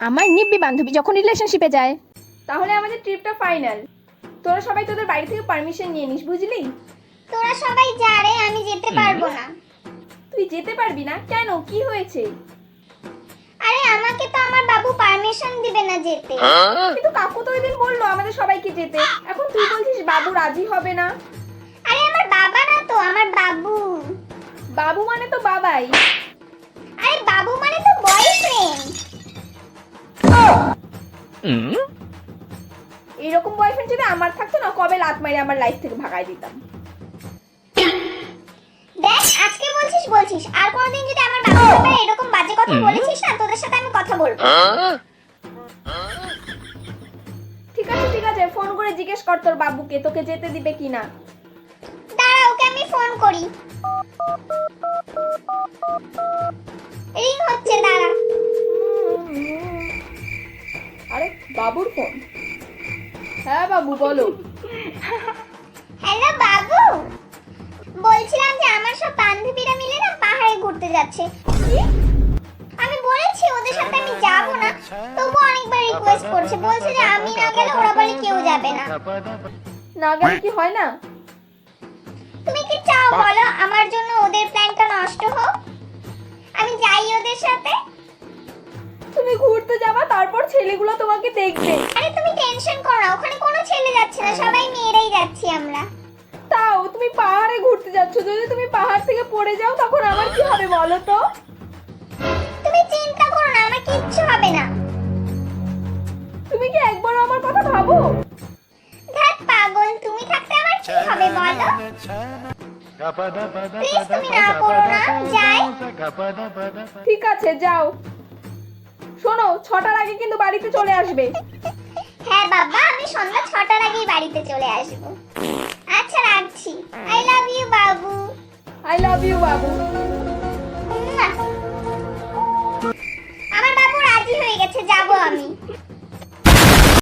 আমার নিব্বি বান্ধবী যখন রিলেশনশিপে যায়। তাহলে আমাদের ট্রিপটা ফাইনাল তোরা সবাই তোদের বাড়ি থেকে পারমিশন নিয়ে নিস বুঝলি? তোরা সবাই যা রে আমি যেতে পারব না। তুই যেতে পারবি না? কেন? কি হয়েছে? আরে আমাকে তো আমার বাবু পারমিশন দিবে না যেতে। কিন্তু কাকু তো ওই দিন বলল আমাদের সবাইকে যেতে। এখন তুই বলছিস বাবু রাজি হবে না? আরে আমার বাবা না তো আমার বাবু। বাবু মানে তো বাবাই। আরে বাবু মানে তো বয়ফ্রেন্ড এরকম বয়ফ্রেন্ড যদি আমার থাকতো না কবে লাত মারি আমার লাইফ থেকে ভাগাই দিতাম? দেখ আজকে বলছিস বলছিস। আর কোনোদিন যদি আমার ব্যাপারে এরকম বাজে কথা বলেছিস না তোদের সাথে আমি কথা বলব। ঠিক আছে ঠিক আছে ফোন করে জিজ্ঞেস কর তোর বাবুকে তোকে যেতে দিবে কিনা দাঁড়া ওকে আমি ফোন করি। রিং হচ্ছে দাঁড়া। আরে বাবুর ফোন। হ্যাঁ বাবু বলো। হ্যালো বাবু। বলছিলাম যে আমার সব বান্ধবীরা মিলে না পাহাড়ে ঘুরতে যাচ্ছে। আমি বলেছি ওদের সাথে আমি যাব না। তবু অনেকবার রিকোয়েস্ট করছে। বলছে যে আমি না গেলে ওরা বলে কেউ যাবে না। না গেলে কি হয় না? তুমি কি চাও বলো? আমার জন্য ওদের প্ল্যানটা নষ্ট হোক? আমি যাই ওদের সাথে। তুমি ঘুরতে যাবা ছেলেগুলো তোমাকে দেখবে। আরে তুমি টেনশন করো না ওখানে কোনো ছেলে যাচ্ছে না সবাই মেয়েরাই যাচ্ছি আমরা। তাও তুমি পাহাড়ে ঘুরতে যাচ্ছ যদি তুমি পাহাড় থেকে পড়ে যাও তখন আমার কি হবে বলো তো? তুমি চিন্তা করো না আমার কিচ্ছু হবে না। তুমি কি একবারও আমার কথা ভাবো? ধ্যাত পাগল তুমি থাকতে আমার কি হবে বলো? প্লিজ তুমি না করো না যাই। ঠিক আছে যাও। শোনো ছটার আগে কিন্তু বাড়িতে চলে আসবে। হ্যাঁ বাবা আমি সন্ধ্যা ছটার আগেই বাড়িতে চলে আসব। আচ্ছা রাখছি। আই লাভ ইউ বাবু। I love you Babu.